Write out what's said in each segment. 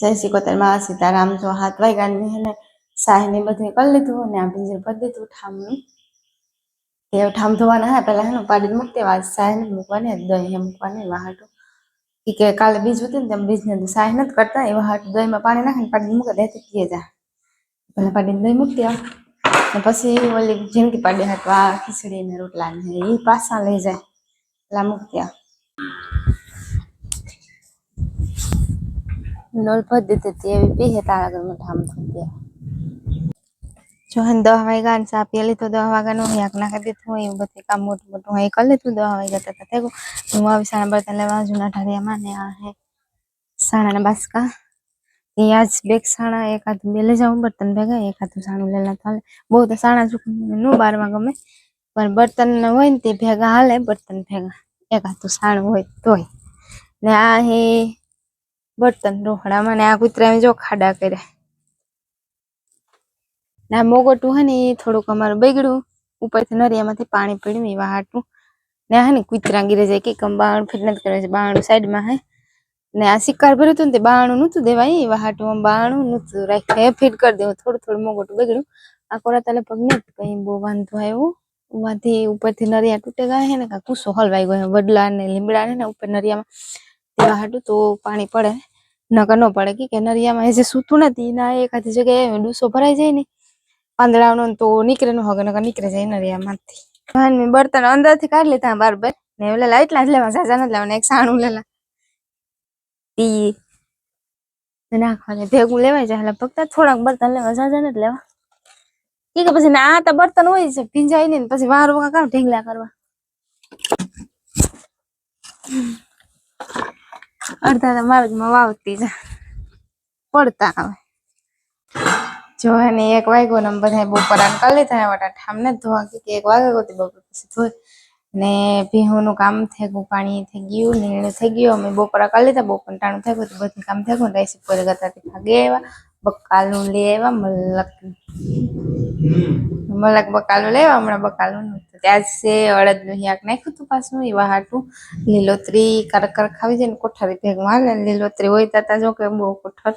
જય શ્રી કોતરમાં સીતારામ. જો હાથ વાગ્યા ને એને સાહી ને બધું કરી લીધું અને આ પિંજર ભરી દીધું ઠામનું. તે ઠામ ધોવાના હા, પેલા હેનું પાડી મૂકતે વાત સાહી ને મૂકવાની દહીં મૂકવાની વાહાટું કે કાલે બીજ હતી ને, તેમ બીજ ને સાહી નથી કરતા એ હાટ દહીંમાં પાણી નાખીને પાડી મૂકે દેતી કીએ જા. પેલા પાડીને દહીં મૂકતી આવ ને પછી ઓલી જિંદગી પાડી હાટ, આ ખીચડી ને રોટલા ને એ પાછા લઈ જાય, પેલા મૂકતી આવ નોલ ભરી દીધી હતી એવી પીહે તારા ઘરમાં ઠામ થઈ ગયા જો હે દહ વાગ્યા ને ચા પી લીધો દહ વાગ્યાનું યાક નાખી દીધું હોય, એવું બધું કામ મોટું મોટું હોય કરી લીધું દહ વાગ્યા તક થયું હું આવી સાણા બર્તન લેવા જૂના ઢાળિયામાં ને આ હે સાણાના બાસકા. એ આજ બેગ સાણા એકાદું બે લઈ જાઉં, બર્તન ભેગા એકાદું સાણું લેલા ચાલે બહુ તો સાણા ચૂકનું બારમાં ગમે. પણ બર્તન હોય ને તે ભેગા હાલે, બર્તન ભેગા. એકાદું સાણું હોય તોય. ને આ બર્તન રોહડામાં ને આ કૂતરાએ જો ખાડા કર્યા. ના, મોગોટું હે ને એ થોડુંક અમારું બગડ્યું. ઉપરથી નરિયામાંથી પાણી પડ્યું એવા હાટું. ને હે ને કૂતરા ગીરે જાય કે કમ બાણું ફિટ નથી કરે છે, બાણું સાઈડમાં હે. ને આ શિકાર ભર્યું હતું ને તે બાણું નહોતું દેવાય એવા હાટું આમ બાણું નહોતું રાખ્યું. ફિટ કરી દેવું, થોડું થોડું મોગોટું બગડ્યું. આ કોરા તાલે પગ ને કઈ બહુ વાંધો આવ્યો. ઉમાંથી ઉપરથી નરિયા તૂટે ગયા હે ને કાં કૂસો હલવાઈ ગયો વડલા ને લીમડા ને ઉપર નરિયામાં તેવા હાટું તો પાણી પડે. નકર ન પડે કે નરિયામાં એ જે સૂતું નથી ના એકાદી જગ્યાએ ડૂસો ભરાઈ જાય ને. પાંદડાનો તો નીકળે ન હોગે, નકર નીકળે જાય નરિયામાંથી ભાન મેં બર્તન અંદરથી કાઢી લીધા બરાબર ને લેલા લાઈટ જ લેવા, ઝાઝા નથી લેવાના એક સાણું લેલા ઈ નાખવાને ભેગું લેવાય જાય એટલે ફક્ત થોડાક બર્તન લેવા, ઝાઝા નથી લેવા. ઈ કે પછી ના તો બર્તન હોય છે, ભીંજાય ને, પછી વાર વગા કામ ઢીંગલા કરવા. અડધા માર્ગમાં વાવતી જ. પડતા આવે જો એને એક વાગ્યો ને બધા બપોરા કરી થાય વટા ઠામને ધોવા કે એક વાગે ગોતી બપોર પછી ધોઈ. ને ભીહુંનું કામ થઈ ગયું પાણી થઈ ગયું, નીણ થઈ ગયું. અમે બપોરા કરી લીધા, બપોર ટાણું થઈ ગયું બધું કામ થઈ ગયું રાઈસ પર કરતા ભાગે આવ્યા બકાલું લઈ આવ્યા મલક. મલક બકાલું લેવા, હમણાં બકાલું ત્યાં છે અડદનું શાક નાખ્યું હતું પાછું એવા હાટું લીલોતરી કરક કર ખાવી જાય ને કોઠારી ભેગમાં હાલે ને લીલોતરી હોય ત્યાં જો કે બહુ કોઠર.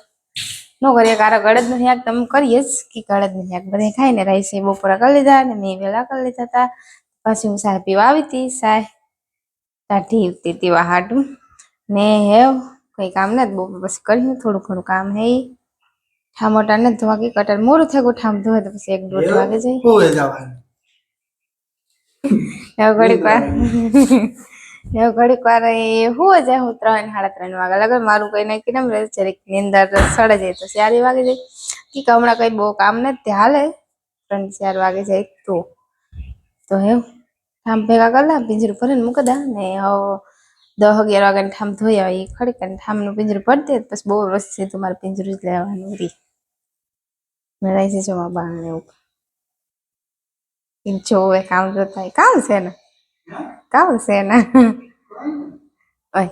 નો કરીએ કારક અડદનું શાક તમે કરીએ જ કે અડદનું શાક બધા ખાઈને રાઈસ એ બપોરા કરી લીધા ને મેં વેલા કરી લીધા હતા. પછી હું સાહેબ પીવા આવી હતી સાહેબ કાઢી હતી તેવા હાટું ને હેવ કઈ કામ નથી બપોર પછી કર્યું થોડું ઘણું કામ હે. ઠામોટા નથી ધોવા કે કટર મોડું થાય ગોઠામ ઠામ ધોવે તો પછી એક દોઢ વાગે જાય. ઘડીક વાર. એવું ઘડીક વાર એ હું જાય હું ત્રણ સાડા ત્રણ વાગે. લગન મારું કઈ નક્કી ના રહે જરીક નીંદર સડે જાય તો ચાર વાગે જાય. કે હમણાં કઈ બહુ કામ નથી હાલે. ત્રણ ચાર વાગે જાય તો. તો હે ઠામ ભેગા કરલા પિંજરું ભરીને મૂકી દા ને હવે દસ અગિયાર વાગે ઠામ ધોઈ આવે એ ખડી કરીને ઠામનું પિંજરું ભરી દે પછી બહુ વસ્તુ છે તો મારે પિંજરું જ લેવાનું રી. મેળાઈ છે જવા બાણ એવું. જોવે કામ જોતા. કામ છે ને? કામ છે ને? ઓય.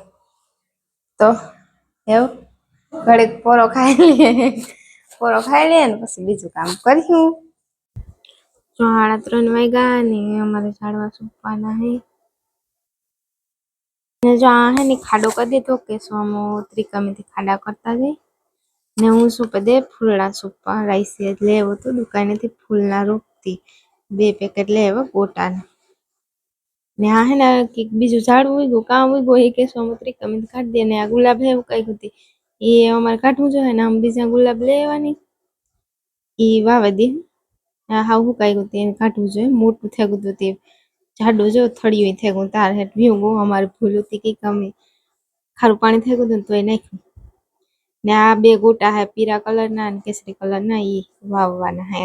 તો એવું પોરો ખાઈ લઈએ. પોરો ખાઈ લઈએ ને પછી બીજું કામ કર્યું સાડા ત્રણ વાગ્યા ને અમારે ઝાડવા સુકવાના હે. ને જો આ હે ને ખાડો કરી દીધો કેસવામાં ત્રિકમીથી ખાડા કરતા જાય. ને હું શું દે ફૂલના સુપા રાઈસી લેવો તો દુકાનેથી ફૂલના રોપતી. બે પેકેટ લેવા ગોટાના ને આ હે ને કંઈક બીજું ઝાડવું ઉગ્યું કામ ઉગ્યું એ કેસવામાં ત્રિકમીથી કાઢી દે ને આ ગુલાબ હે એવું કઈ હતી. એ અમારે કાઢવું જોઈએ ને આમ બીજા ગુલાબ લેવાની. એ વાવે દે. હાવ કઈ ગયું એને કાઢવું જોઈએ. મોટું થઈ ગયું હતું તે જાડો જો થળિયું થઈ ગયું તાર હેઠ ભીવું ગયું અમારે ભૂલ હતી કંઈક અમે ખારું પાણી થઈ ગયું હતું તો એ નાખ્યું. ને આ બે ગોટા હે પીરા કલરના અને કેસરી કલરના, ઈ વાવવાના હે.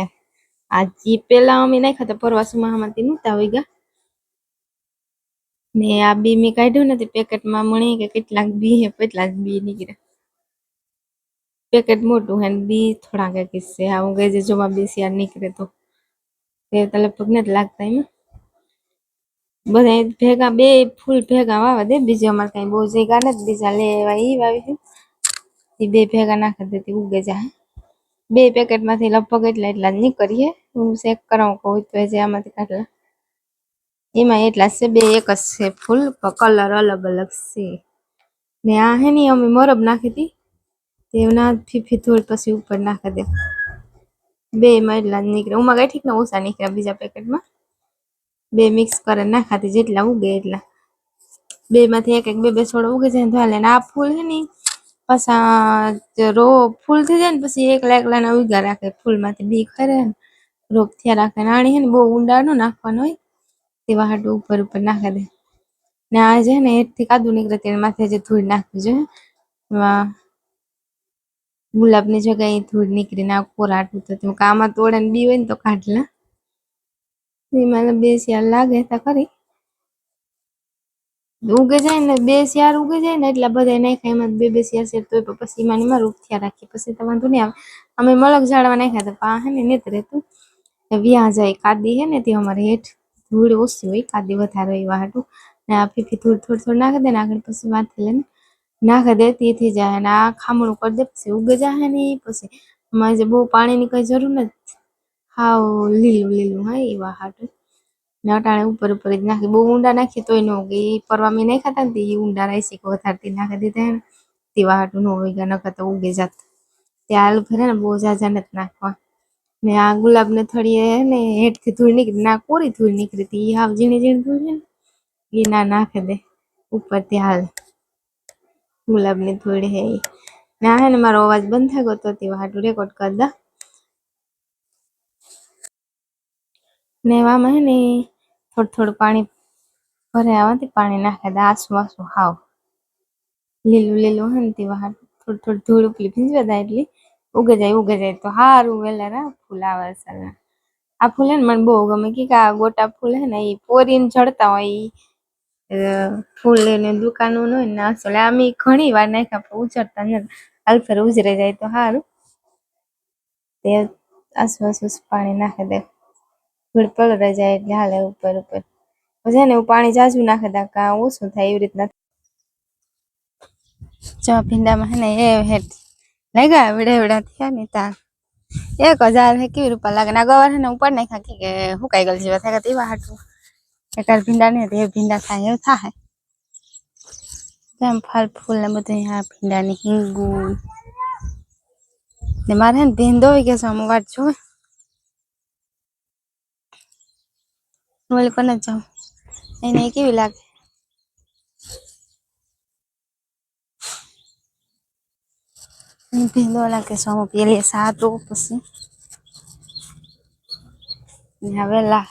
આ જી પેલા અમે નાખ્યા હતા પરવાસુમાં મહામાંથી નહોતા હોય ગયા ને આ બી મેં કાઢ્યું નથી પેકેટમાં મણી કે કેટલાક બી હે કેટલાક બી નીકળ્યા પેકેટ મોટું હે બી થોડાક કિસ્સે હા હું ગઈ જે જોવા બેસી યાર નીકળે તો તે તો લગભગ નથી લાગતા એમાં બધા ભેગા બે ફૂલ ભેગા વાવા દે બીજા અમારે કઈ બહુ જગ્યા નથી બીજા લેવા એ વાવી બે ભેગા નાખે દેતી ઉગે જાય બે પેકેટમાંથી લગભગ એટલા એટલા નીકળીએ. હું ચેક કરાવું કહું તો જે આમાંથી કાઢલા. એમાં એટલા છે, બે એક જ છે ફૂલ કલર અલગ અલગ છે. ને આ હે ને અમે મરબ નાખી હતી. તેના ફીફી થોડી પછી ઉપર નાખી દે. બે માં એટલા નીકળે. ઉમાં કઈ ઠીક ને ઓછા નીકળ્યા બીજા પેકેટમાં. બે મિક્સ કરીને નાખાતી જેટલા ઉગે એટલા. બે માંથી એક એક બે બે છોડ ઉગે છે ને આ ફૂલ હે ને પાછા રો ફૂલ થઈ જાય ને પછી એકલા એકલા ના ઉગા રાખે ફૂલમાંથી બી ખરે ને. રોપ થયા રાખે. નાણી છે ને બહુ ઊંડા નો નાખવાનો હોય તેવા હાટુ ઉપર ઉપર નાખે દે. ને આ છે ને થી કાદુ નીકળે તેને માથે જે ધૂળ નાખવી જોઈએ. ગુલાબની જગ્યાએ ધૂળ નીકળી ના કોરાટું તો તેમ આમાં તોડે ને બી હોય ને તો કાઢલા એમાં બે શિયાળ લાગે તો ખરી. ઉગે જાય ને બે શિયાળ ઉગે જાય ને એટલા બધા નાખ્યા, એમાં બે બે શિયાળ છે તો પછી એમાં એમાં રૂપ થયા રાખીએ. પછી તો વાંધો નહીં આવે. અમે મલક ઝાડવા નાખ્યા તો પા હે ને નેત રહેતું. વ્યા જાય કાદી હે ને, તે અમારે હેઠ ધૂળ ઓછી હોય, કાદી વધારે હોય એવા હાટું. ને આ ફીફી થોડું થોડું થોડું નાખી દે ને આગળ પછી માથે લઈને નાખી દે, તેથી જાય ને આ ખામણું કરી દે, પછી ઉગે જાય ને પછી. અમારે બહુ પાણીની કઈ જરૂર નથી. હાવ લીલું લીલું હા એવા હાટું. ને અટાણે ઉપર ઉપર જ નાખી. બહુ ઊંડા નાખીએ તોય ન ઉગે ઈ પરવા મેં નહીં ખાતા ને તે ઊંડા રાઈસી કે વધારતી નાખી દીધા ને તેવા હાટું ન ઉગ્યા નકર તો ઉગે જાત. તે આલુ ફરે ને બહુ ઝાઝા નથી નાખવા. ને આ ગુલાબને થળીએ હે ને હેઠથી ધૂળ નીકળી, ના કોરી ધૂળ નીકળી હતી, એ હાવ ઝીણી ઝીણી ધૂળ છે ને, એ ના નાખી દે ઉપરથી હાલ ગુલાબની ધૂળ હે ના ને હે ને મારો અવાજ બંધ થઈ ગયો તો હાટું રેકોર્ડ કરી દા. ને એવામાં હે ને થોડું થોડું પાણી ભરે આવવાથી પાણી નાખે દે આસુ આસું હાવ. લીલું લીલું હે ને તે બહાર થોડું થોડું ધૂળ ઉપલી ભીંજવા દે એટલી ઉગે જાય ઉગે જાય. તો હારું વેલા રા ફૂલ આવે અસલના આ ફૂલ હે ને મને બહુ ગમે. કે આ ગોટા ફૂલ હે ને એ પોરીને જડતા હોય ફૂલ લઈને દુકાનો હોય ને અસલ આમ ઘણી વાર નાખ્યા ઉજરતા નથી. ફેર ઉજરે જાય તો હારું. તે આસુ આસુ પાણી નાખે દે. પલળે જાય એટલે હાલે ઉપર. ઉપર છે ને એવું પાણી જાજુ નાખે તા, કા ઓછું થાય એવી રીતના. ચો ભીંડામાં હે ને, એ હેઠ લાગ્યા એવડા એવડા થયા ને તા. એક હજાર હે, કેવી રૂપિયા લાગે? ને ગવાર હે ને ઉપર નાખ્યા કે હુકાઈ ગયેલ જેવા થાય તેવા હાટું. એકાર ભીંડા ને એ ભીંડા થાય, એવું થાય તેમ ફળ ફૂલ ને બધું ભીંડા ભીંડાની હિંગુ ને મારે હે ભીંડો હોય કે અમુક વાત જોવે? ઓલી કોને જાઉં એને કેવી લાગે ભીંડો લાગે સામું પેલી સાતું પછી ને હવે લા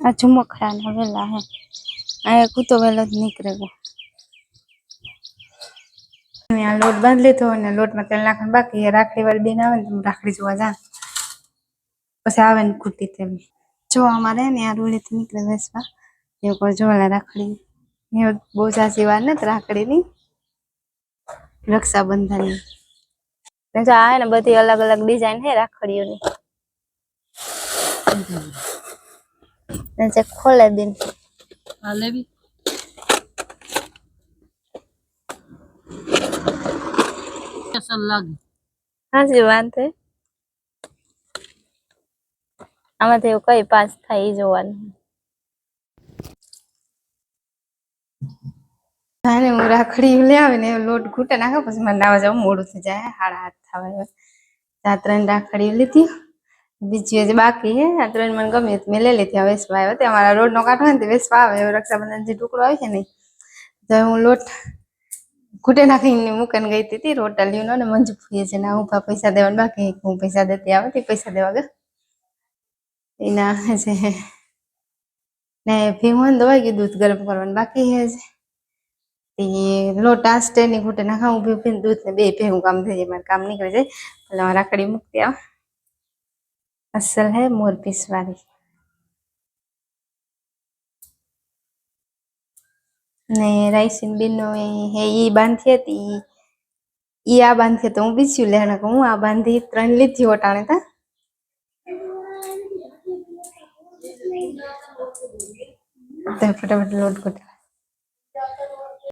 આ ઝુમખરા ને વેલા હે આ કૂતો વેલો જ નીકળે ગયો આ લોટ બાંધી લીધો અને લોટમાં તેલ નાખવાનું બાકી. રાખડી વાળી બેન આવે ને રાખડી જોવા જા પછી આવે ને કૂટી તેમ જો અમારે ને આ રોડેથી નીકળે વેસવા. એવું કોઈ જોવાના રાખડી. એ બહુ સાચી વાર ને રાખડીની. રક્ષાબંધનની. ને જો આ ને બધી અલગ અલગ ડિઝાઇન છે રાખડીઓની. ને જે ખોલે બેન. લેવી. અસલ લાગે હાજી વાત નહીં. આમાંથી એવું કઈ પાસ થાય એ જોવાનું જાણે હું રાખડી લઈ આવે ને લોટ ઘૂંટે નાખે પછી મને નાવા જવું મોડું થઈ જાય હાડા હાથ થવા આ રાખડી લીધી બીજી હજી બાકી હે આ મને ગમે મેં લઈ લીધી હવે વેસવા આવ્યો તે અમારા રોડ નો કાંઠો હોય ને તે વેસવા આવે રક્ષાબંધન જે ટુકડો આવે છે ને તો હું લોટ ઘૂંટે નાખીને મૂકીને ગઈ હતી રોટલીનો ને મંજુ ફૂઈએ છે ના ઊભા પૈસા દેવાનું, બાકી હું પૈસા દેતી આવે, તે પૈસા દેવા ગયા. એના છે ને ભીમન દવાઈ ગયું દૂધ ગરમ કરવાનું બાકી હે છે એ લોટા આસ્ટે ની ઘૂંટે નાખા ઊભી ઊભી દૂધ ને બે ભેગું કામ થઈ જાય, મારે કામ નીકળી જાય. એટલે રાખડી મૂકતી આવ. અસલ હે મોર પીસ ને રાઈસિન બેનનો હે, ઈ બાંધી હતી. ઈ આ બાંધી તો હું બીજું લેણા હું આ બાંધી ત્રણ લીધી ઓટાણે તા. ફટાફટ લોટ ઘૂંટે